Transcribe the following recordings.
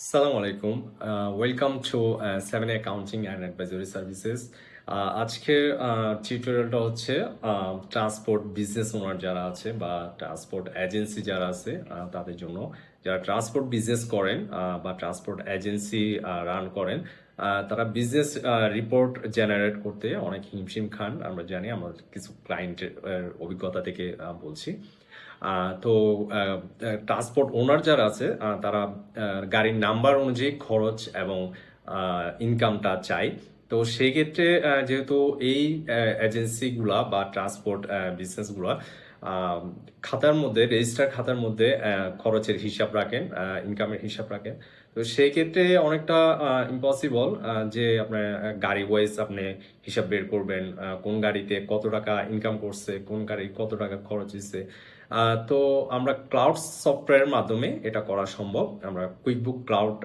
সালাম আলাইকুম welcome to seven accounting and advisory services আজকের টিউটোরিয়ালটা হচ্ছে ট্রান্সপোর্ট বিজনেস ওনার যারা আছে বা ট্রান্সপোর্ট এজেন্সি যারা আছে আহ, তাদের জন্য। যারা ট্রান্সপোর্ট বিজনেস করেন আহ, বা ট্রান্সপোর্ট এজেন্সি রান করেন তারা বিজনেস রিপোর্ট জেনারেট করতে অনেক হিমশিম খান, আমরা জানি, আমার কিছু ক্লায়েন্টের অভিজ্ঞতা থেকে বলছি। তো ট্রান্সপোর্ট ওনার যারা আছে তারা গাড়ির নাম্বার অনুযায়ী খরচ এবং ইনকামটা চায়। তো সেই ক্ষেত্রে যেহেতু এই এজেন্সিগুলা বা ট্রান্সপোর্ট বিজনেসগুলা খাতার মধ্যে রেজিস্টার খাতার মধ্যে খরচের হিসাব রাখেন ইনকামের হিসাব রাখেন। তো সেই ক্ষেত্রে অনেকটা ইম্পসিবল যে আপনার গাড়ি ওয়াইজ আপনি হিসাব বের করবেন কোন গাড়িতে কত টাকা ইনকাম করছে, কোন গাড়ি কত টাকা খরচ হয়েছে তো আমরা ক্লাউড সফটওয়্যারের মাধ্যমে এটা করা সম্ভব। আমরা কুইকবুক ক্লাউড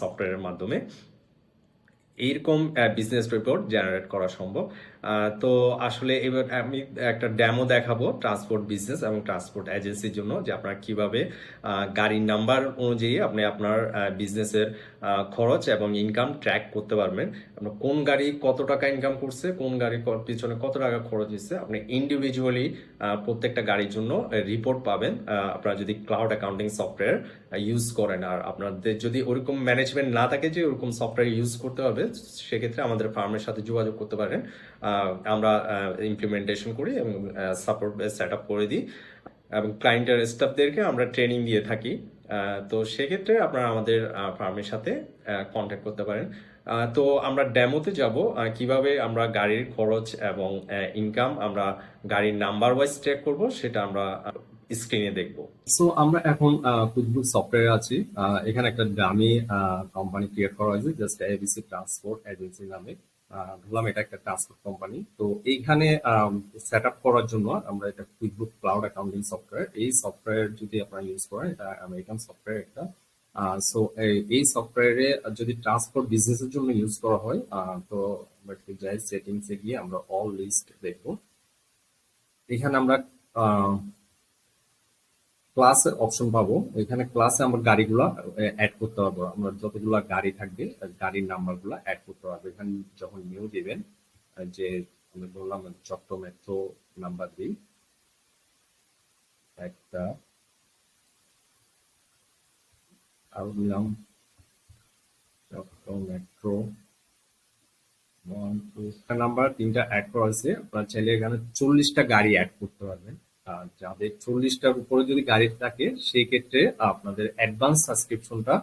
সফটওয়্যারের মাধ্যমে। এইরকম বিজনেস রিপোর্ট জেনারেট করা সম্ভব। তো আসলে এবার আমি একটা ডেমো দেখাবো ট্রান্সপোর্ট বিজনেস এবং ট্রান্সপোর্ট এজেন্সির জন্য যে আপনারা কীভাবে গাড়ির নাম্বার অনুযায়ী আপনি আপনার বিজনেসের খরচ এবং ইনকাম ট্র্যাক করতে পারবেন। আপনার কোন গাড়ি কত টাকা ইনকাম করছে, কোন গাড়ি পিছনে কত টাকা খরচ হয়েছে আপনি ইন্ডিভিজুয়ালি প্রত্যেকটা গাড়ির জন্য রিপোর্ট পাবেন। আপনারা যদি ক্লাউড অ্যাকাউন্টিং সফটওয়্যার ইউজ করেন আর আপনাদের যদি ওরকম ম্যানেজমেন্ট না থাকে যে ওরকম সফটওয়্যার ইউজ করতে হবে, সেক্ষেত্রে আমাদের ফার্মের সাথে যোগাযোগ করতে পারেন। আমরা ইমপ্লিমেন্টেশন করি এবং সাপোর্ট সেট আপ করে দিই। এবং ক্লায়েন্টের স্টাফদেরকে আমরা ট্রেনিং দিয়ে থাকি। তো সেক্ষেত্রে আপনারা আমাদের ফার্মের সাথে কন্ট্যাক্ট করতে পারেন। তো আমরা ডেমোতে যাব কীভাবে আমরা গাড়ির খরচ এবং ইনকাম আমরা গাড়ির নাম্বার ওয়াইজ ট্র্যাক করব, সেটা আমরা স্ক্রিনে দেখব। সো আমরা এখন কুইকবুক সফটওয়্যার আছি। এখানে একটা দামি কোম্পানি ক্রিয়েট করা হয়েছে জাস্ট এবিসি ট্রান্সপোর্ট এজেন্সি নামে। ধরলাম এটা একটা ট্রান্সপোর্ট কোম্পানি। তো এইখানে সেট আপ করার জন্য আমরা এটা কুইকবুক ক্লাউড অ্যাকাউন্টিং সফটওয়্যার এই সফটওয়্যার যদি আপনারা ইউজ করেন, এটা আমেরিকান সফটওয়্যার একটা। সো এই সফটওয়্যারে যদি ট্রান্সপোর্ট বিজনেসের জন্য ইউজ করা হয় তো যাই সেটিংসে গিয়ে আমরা অল লিস্ট দেখব। এখানে আমরা ক্লাসের অপশন পাবো। এখানে ক্লাসে আমরা গাড়িগুলো অ্যাড করতে পারব। আমরা যতগুলা গাড়ি থাকবে গাড়ির নাম্বারগুলো অ্যাড করতে পারব। এখানে যখন নিউ দিবেন যে আমি বললাম চট্ট মেট্রো নাম্বার দিই। একটা, আরও দিলাম। Chatta metro one two number তিনটা অ্যাড করা হয়েছে। আপনার চাইলে এখানে চল্লিশটা গাড়ি অ্যাড করতে পারবেন। যাদের চল্লিশটার উপরে যদি গাড়ি থাকে সেই ক্ষেত্রে আপনাদের অ্যাডভান্স সাবস্ক্রিপশনটা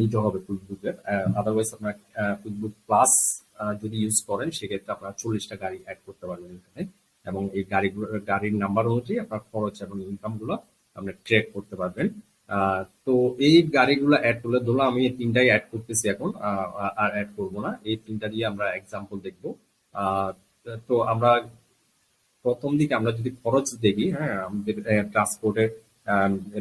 নিতে হবে কুইকবুকের আদারওয়াইজ আপনার কুইকবুক প্লাস যদি ইউজ করেন, সেক্ষেত্রে আপনারা চল্লিশটা গাড়ি অ্যাড করতে পারবেন এখানে। এবং এই গাড়িগুলো, গাড়ির নাম্বার অনুযায়ী আপনার খরচ এবং ইনকামগুলো আপনি ট্র্যাক করতে পারবেন। তো এই গাড়িগুলো অ্যাড করলে ধরো আমি তিনটাই অ্যাড করতেছি এখন আর অ্যাড করব না। এই তিনটা দিয়ে আমরা এক্সাম্পল দেখব। তো আমরা প্রথম দিকে আমরা যদি খরচ দেখি হ্যাঁ আমাদের ট্রান্সপোর্টের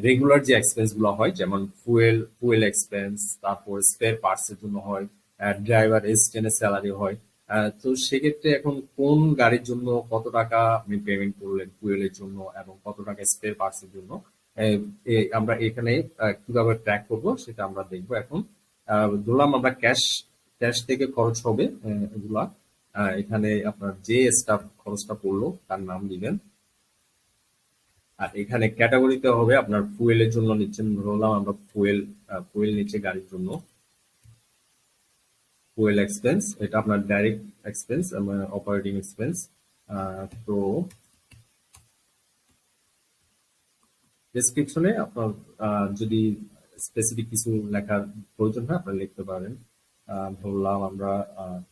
রেগুলার যে এক্সপেন্সগুলো হয়, যেমন ফুয়েল ফুয়েল এক্সপেন্স তারপর স্পেয়ার পার্টস এর জন্য হয় ড্রাইভার এসিস্ট্যান্টের স্যালারি হয় তো সেক্ষেত্রে এখন কোন গাড়ির জন্য কত টাকা আপনি পেমেন্ট করলেন ফুয়েলের জন্য এবং কত টাকা স্পেয়ার পার্টস এর জন্য? আমরা এখানে কীভাবে ট্র্যাক করব সেটা আমরা দেখব এখন। ধরলাম আমরা ক্যাশ ক্যাশ থেকে খরচ হবে এগুলা। এখানে আপনার যে স্টাফ খরচটা পড়ল, তার নাম দিবেন। আর এখানে ক্যাটাগরিতে হবে আপনার ফুয়েলের জন্য নিচ্ছেন ধরলাম আমরা ফুয়েল ফুয়েল নিচ্ছে গাড়ির জন্য। ফুয়েল এক্সপেন্স এটা আপনার ডাইরেক্ট এক্সপেন্স অপারেটিং এক্সপেন্স তো ডেসক্রিপশনে আপনার যদি স্পেসিফিক কিছু লেখার প্রয়োজন হয়, আপনারা লিখতে পারেন। ধরলাম আমরা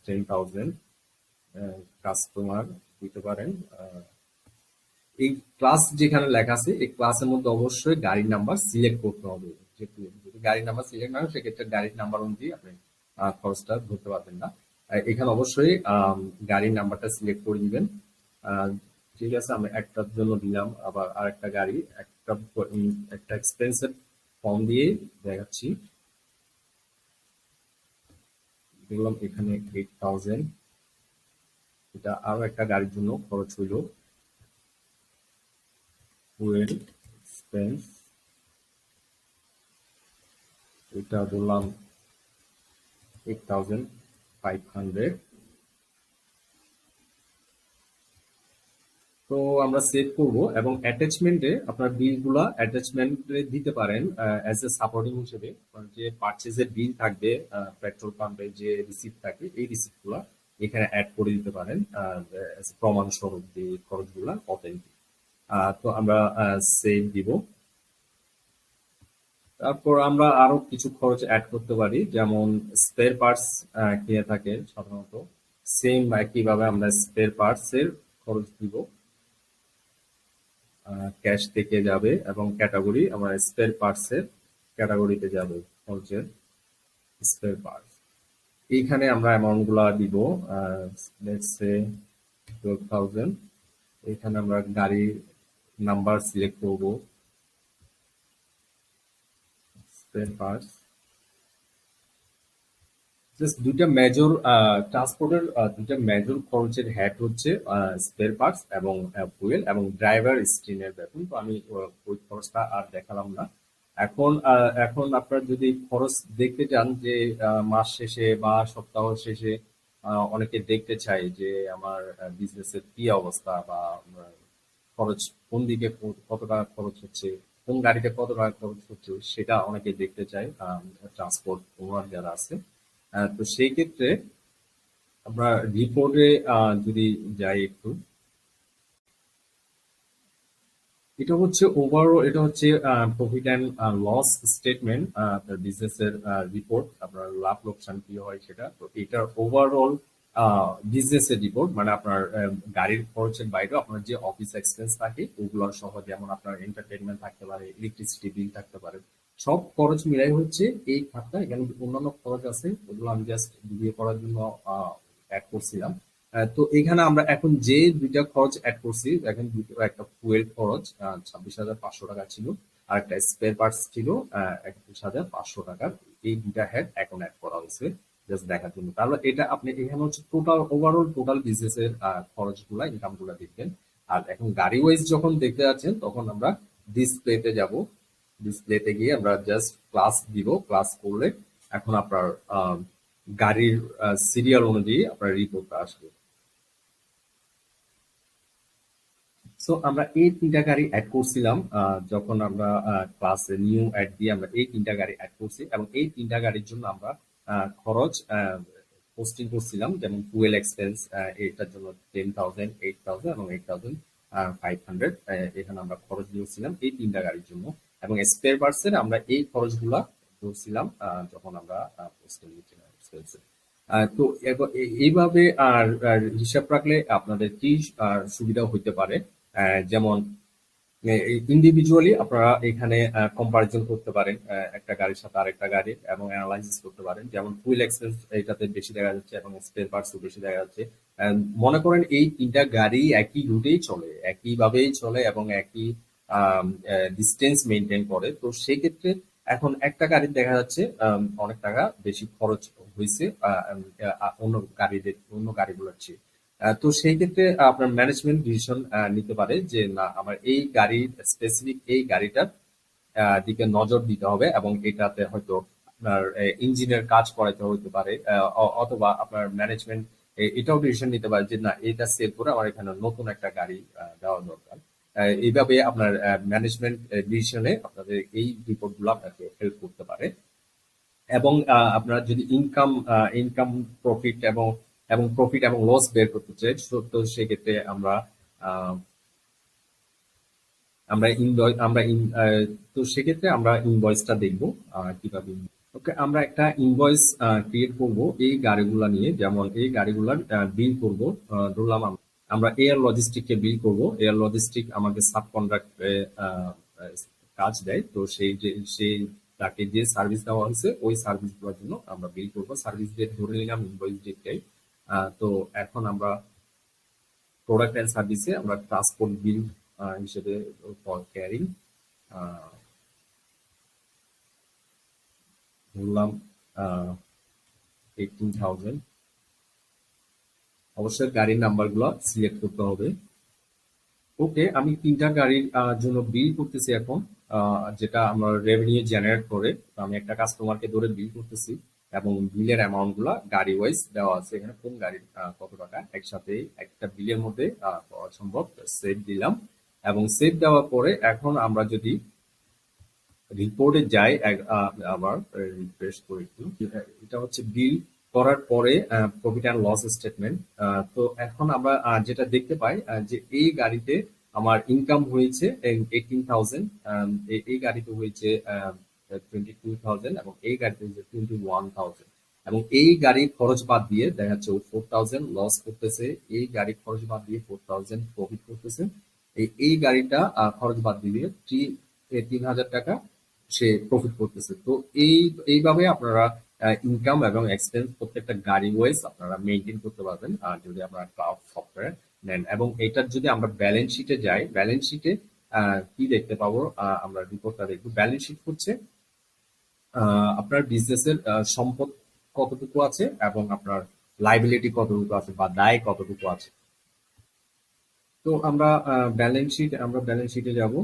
টেন থাউজেন্ড কাস্টমার দিতে পারেন। এই ক্লাস যেখানে লেখা আছে, এই ক্লাসের মধ্যে অবশ্যই গাড়ির নাম্বার সিলেক্ট করতে হবে। যদি গাড়ির নাম্বার সিলেক্ট না হয়, সেক্ষেত্রে গাড়ির নাম্বার অনুযায়ী আপনি খরচটা ধরতে পারবেন না। এখানে অবশ্যই গাড়ির নাম্বারটা সিলেক্ট করে দিবেন। ঠিক আছে, আমি একটার জন্য দিলাম, আবার আরেকটা গাড়ি, একটা একটা এক্সপেন্সের ফর্ম দিয়ে দেখাচ্ছি। দেখলাম এখানে এইট থাউজেন্ড এটা আরও একটা গাড়ির জন্য খরচ হইল। ফুয়েল এক্সপেন্স এটা বললাম এইট থাউজেন্ড ফাইভ হান্ড্রেড তো আমরা সেভ করব এবং অ্যাটাচমেন্টে আপনার বিলগুলা অ্যাটাচমেন্টে দিতে পারেন অ্যাজ এ সাপোর্টিং হিসেবে। যে পারচেজের বিল থাকবে পেট্রোল পাম্পে যে রিসিপ্ট থাকে, এই রিসিপ্টগুলা এখানে অ্যাড করে দিতে পারেন প্রমাণ স্বরূপ যে খরচগুলা অথেন্টিক তো আমরা সেভ দিব। তারপর আমরা আরও কিছু খরচ অ্যাড করতে পারি, যেমন স্পেয়ার পার্টস কিনে থাকে সাধারণত। সেম একইভাবে আমরা স্পেয়ার পার্টস এর খরচ দিব। ক্যাশ থেকে যাবে এবং ক্যাটাগরি আমরা স্পেয়ার পার্টস এর ক্যাটাগরিতে যাবে, খরচের স্পেয়ার পার্টস এইখানে আমরা অ্যামাউন্টগুলা দিব লেটস সে টুয়েলভ থাউজেন্ড এখানে আমরা গাড়ির নাম্বার সিলেক্ট করব। স্পেয়ার জাস্ট দুইটা মেজর ট্রান্সপোর্টের দুইটা মেজর খরচের হ্যাড হচ্ছে স্পেয়ার পার্টস এবং ফুয়েল এবং ড্রাইভার স্ক্রিনের বেতন তো আমি ওই খরচটা আর দেখালাম না। এখন এখন আপনার যদি খরচ দেখতে চান যে মাস শেষে বা সপ্তাহ শেষে অনেকে দেখতে চায় যে আমার বিজনেসের কি অবস্থা বা খরচ কোন দিকে কত টাকা খরচ হচ্ছে, কোন গাড়িতে কত টাকা খরচ হচ্ছে, সেটা অনেকে দেখতে চায় ট্রান্সপোর্ট ওনার যারা আছে। তো সেই ক্ষেত্রে আমরা রিপোর্টে যদি যাই একটু এটা হচ্ছে ওভারঅল এটা হচ্ছে প্রফিট অ্যান্ড লস স্টেটমেন্ট আপনার বিজনেসের রিপোর্ট আপনার লাভ লোকসান কি হয় সেটা। তো এটার ওভারঅল বিজনেসের রিপোর্ট মানে আপনার গাড়ির খরচের বাইরেও আপনার যে অফিস এক্সপেন্স থাকে, ওগুলোর সহ যেমন আপনার এন্টারটেনমেন্ট থাকতে পারে ইলেকট্রিসিটি বিল থাকতে পারে, সব খরচ মিলাই হচ্ছে এই খাতটা। এখানে অন্যান্য খরচ আছে, ওগুলো আমি জাস্ট ভিডিও করার জন্য অ্যাড করছিলাম। তো এখানে আমরা এখন যে দুইটা খরচ অ্যাড করছি এখন দুটো একটা ফুয়েল খরচ ছাব্বিশ হাজার পাঁচশো টাকা ছিল, আর একটা স্পেয়ার পার্টস ছিল একত্রিশ হাজার পাঁচশো টাকার এই দুইটা হেড এখন অ্যাড করা হয়েছে জাস্ট দেখার জন্য। তাহলে এটা আপনি এখানে হচ্ছে টোটাল ওভারঅল টোটাল বিজনেসের খরচগুলা ইনকামগুলা দেখবেন। আর এখন গাড়ি ওয়াইজ যখন দেখতে যাচ্ছেন, তখন আমরা ডিসপ্লেতে যাব। ডিসপ্লেতে গিয়ে আমরা জাস্ট ক্লাস দিব ক্লাস করলে এখন আপনার গাড়ির সিরিয়াল অনুযায়ী আপনার রিপোর্টটা আসবে। সো আমরা এই তিনটা গাড়ি অ্যাড করছিলাম যখন আমরা ক্লাসে নিউ অ্যাড দিয়ে আমরা এই তিনটা গাড়ি অ্যাড করছি এবং এই তিনটা গাড়ির জন্য আমরা খরচ পোস্টিং করছিলাম, যেমন ফুয়েল এক্সপেন্স এটার জন্য টেন থাউজেন্ড এইট থাউজেন্ড এবং এইট থাউজেন্ড ফাইভ হান্ড্রেড এখানে আমরা খরচ দিয়েছিলাম এই তিনটা গাড়ির জন্য। এবং স্পেয়ার পার্টসের আমরা এই খরচগুলা ধরছিলাম যখন আমরা পোস্টিং দিচ্ছিলাম তো এইভাবে আর হিসাব রাখলে আপনাদের কি সুবিধা হইতে পারে। যেমন ইন্ডিভিজুয়ালি আপনারা এখানে কম্পারিজন করতে পারেন একটা গাড়ির সাথে আরেকটা গাড়ির এবং অ্যানালাইসিস করতে পারেন। যেমন ফুয়েল এক্সপেন্স এটাতে বেশি দেখা যাচ্ছে এবং স্পেয়ার পার্টসও বেশি দেখা যাচ্ছে। মনে করেন এই তিনটা গাড়ি একই রুটেই চলে, একইভাবেই চলে এবং একই ডিস্টেন্স মেনটেন করে। তো সেই ক্ষেত্রে এখন একটা গাড়ির দেখা যাচ্ছে অনেক টাকা বেশি খরচ হয়েছে অন্য গাড়িদের, অন্য গাড়িগুলোর চেয়ে। তো সেই ক্ষেত্রে আপনার ম্যানেজমেন্ট ডিসিশন নিতে পারে যে না, আমার এই গাড়ির স্পেসিফিক এই গাড়িটার দিকে নজর দিতে হবে এবং এটাতে হয়তো আপনার ইঞ্জিনের কাজ করাইতে হতে পারে অথবা আপনার ম্যানেজমেন্ট এটাও ডিসিশন নিতে পারে যে না এটা সেল করে আমার এখানে নতুন একটা গাড়ি দেওয়া দরকার। এইভাবে আপনার ম্যানেজমেন্ট ডিসিশনে আপনাদের এই রিপোর্টগুলো আপনাকে হেল্প করতে পারে। এবং আপনারা যদি ইনকাম ইনকাম প্রফিট এবং এবং প্রফিট এবং লস বের করতে চাই, তো সেক্ষেত্রে আমরা আমরা ইনভয়েস আমরা তো সেক্ষেত্রে আমরা ইনভয়েসটা দেখব কীভাবে ওকে আমরা একটা ইনভয়েস ক্রিয়েট করব এই গাড়িগুলা নিয়ে, যেমন এই গাড়িগুলার বিল করব ধরলাম আমরা এয়ার লজিস্টিককে বিল করব এয়ার লজিস্টিক আমাকে সাব কন্ট্রাক্টে কাজ দেয়, তো সেই যে, সেই তাকে যে সার্ভিস দেওয়া হয়েছে, ওই সার্ভিসগুলোর জন্য আমরা বিল করব। সার্ভিস ডেট ধরে নিলাম ইনভয়েস ডেটটাই তো এখন আমরা প্রোডাক্ট অ্যান্ড সার্ভিসে আমরা ট্রান্সপোর্ট বিল হিসেবে ফর ক্যারিং ধরলাম এইটিন থাউজেন্ড অবশ্যই গাড়ির নাম্বারগুলো সিলেক্ট করতে হবে। ওকে আমি তিনটা গাড়ির জন্য বিল করতেছি এখন যেটা আমরা রেভিনিউ জেনারেট করে আমি একটা কাস্টমারকে ধরে বিল করতেছি। এবং বিলের অ্যামাউন্টগুলা গাড়ি ওয়াইজ দেওয়া আছে। এখানে কোন গাড়ির কত টাকা? একসাথে একটা বিলের মধ্যে সম্ভব। সেভ দিলাম। এবং সেভ দেওয়ার পরে এখন আমরা যদি রিপোর্টে যাই আবার রিফ্রেশ করে একটু। এটা হচ্ছে বিল করার পরে প্রফিট অ্যান্ড লস স্টেটমেন্ট তো এখন আমরা যেটা দেখতে পাই যে এই গাড়িতে আমার ইনকাম হয়েছে এইটিন থাউজেন্ড এই গাড়িতে হয়েছে টোয়েন্টি টু থাউজেন্ড এবং এই গাড়িতে হয়েছে টোয়েন্টি ওয়ান থাউজেন্ড এবং এই গাড়ির খরচ বাদ দিয়ে দেখা যাচ্ছে ফোর থাউজেন্ড লস করতেছে, এই গাড়ির খরচ বাদ দিয়ে ফোর থাউজেন্ড প্রফিট করতেছে। এই এই গাড়িটা খরচ বাদ দিয়ে থ্রি তিন হাজার টাকা সে প্রফিট করতেছে। তো এই, এইভাবে আপনারা ইনকাম এবং এক্সপেন্স প্রত্যেকটা গাড়ি ওয়াইজ আপনারা মেনটেন করতে পারবেন আর যদি আপনারা ক্লাউড সফটওয়্যার নেন। এবং এটার যদি আমরা ব্যালেন্স শিটে যাই ব্যালেন্স শিটে কি দেখতে পাবো? আমরা রিপোর্টটা দেখব। ব্যালেন্স শিট হচ্ছে আপনার বিজনেসের সম্পদ কতটুকু আছে এবং আপনার লাইবিলিটি কতটুকু আছে বা দায় কতটুকু আছে? তো আমরা ব্যালেন্স শিট আমরা ব্যালেন্স শিটে যাব।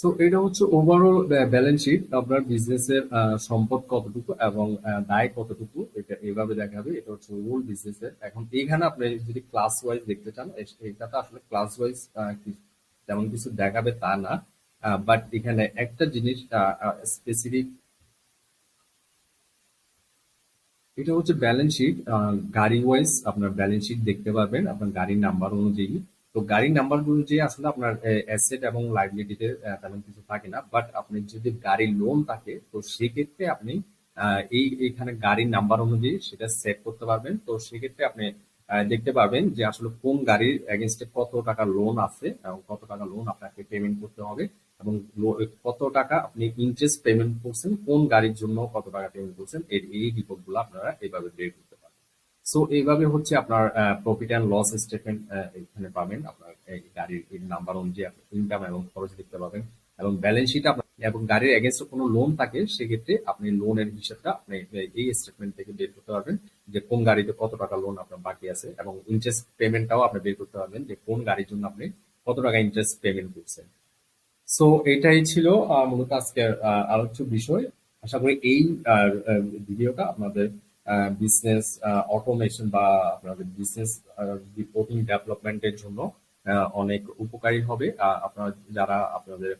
সো এটা হচ্ছে ওভারঅল ব্যালেন্স শিট আপনার বিজনেসের সম্পদ কতটুকু এবং দায় কতটুকু, এটা এইভাবে দেখাবে। এটা হচ্ছে ওভারঅল বিজনেসের এখন এইখানে আপনি যদি ক্লাস ওয়াইজ দেখতে চান এটাতে আসলে ক্লাস ওয়াইজ তেমন কিছু দেখাবে তা না। বাট এখানে একটা জিনিস স্পেসিফিক এটা হচ্ছে ব্যালেন্স শিট গাড়ি ওয়াইজ আপনার ব্যালেন্স শিট দেখতে পারবেন আপনার গাড়ির নাম্বার অনুযায়ী। তো গাড়ির নাম্বার অনুযায়ী আসলে আপনার অ্যাসেট এবং লাইবিলিটিতে তেমন কিছু থাকে না বাট আপনি যদি গাড়ির লোন থাকে, তো সেক্ষেত্রে আপনি এই, এইখানে গাড়ির নাম্বার অনুযায়ী সেটা সেট করতে পারবেন। তো সেক্ষেত্রে আপনি দেখতে পাবেন যে আসলে কোন গাড়ির এগেনস্টে কত টাকা লোন আছে এবং কত টাকা লোন আপনাকে পেমেন্ট করতে হবে। এবং কত টাকা আপনি ইন্টারেস্ট পেমেন্ট করছেন, কোন গাড়ির জন্য কত টাকা পেমেন্ট করছেন, এর এই রিপোর্টগুলো আপনারা এইভাবে বের করতে পারবেন। সো এইভাবে হচ্ছে আপনার প্রফিট অ্যান্ড লস স্টেটমেন্ট এখানে পাবেন। আপনার গাড়ির নাম্বার অনুযায়ী ইনকাম এবং খরচ দেখতে পাবেন। এবং ব্যালেন্স শিট আপনার, এবং গাড়ির এগেনস্টে কোনো লোন থাকে, সেক্ষেত্রে আপনি লোনের হিসাবটা আপনি, এই স্টেটমেন্ট থেকে বের করতে পারবেন যে কোন গাড়িতে কত টাকা লোন আপনার বাকি আছে এবং ইন্টারেস্ট পেমেন্টটাও আপনি বের করতে পারবেন যে কোন গাড়ির জন্য আপনি কত টাকা ইন্টারেস্ট পেমেন্ট করছেন। সো এটাই ছিল মূলত আজকের আলোচ্য বিষয়। আশা করি এই ভিডিওটা আপনাদের বিজনেস অটোমেশন বা আপনাদের বিজনেস রিপোর্টিং ডেভেলপমেন্টের জন্য অনেক উপকারী হবে। আপনারা যারা আপনাদের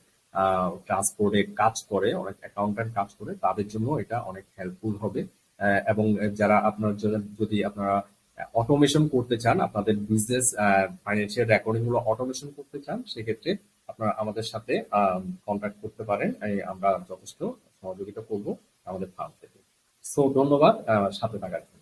ট্রান্সপোর্টে কাজ করে, অনেক অ্যাকাউন্ট্যান্ট কাজ করে, তাদের জন্য এটা অনেক হেল্পফুল হবে। এবং যারা আপনার যদি আপনারা অটোমেশন করতে চান, আপনাদের বিজনেস ফাইন্যান্সিয়াল রেকর্ডিংগুলো অটোমেশন করতে চান, সেক্ষেত্রে আপনারা আমাদের সাথে কন্ট্যাক্ট করতে পারেন। আমরা যথেষ্ট সহযোগিতা করব আমাদের ফার্ম থেকে। সো ধন্যবাদ সাথে থাকার জন্য।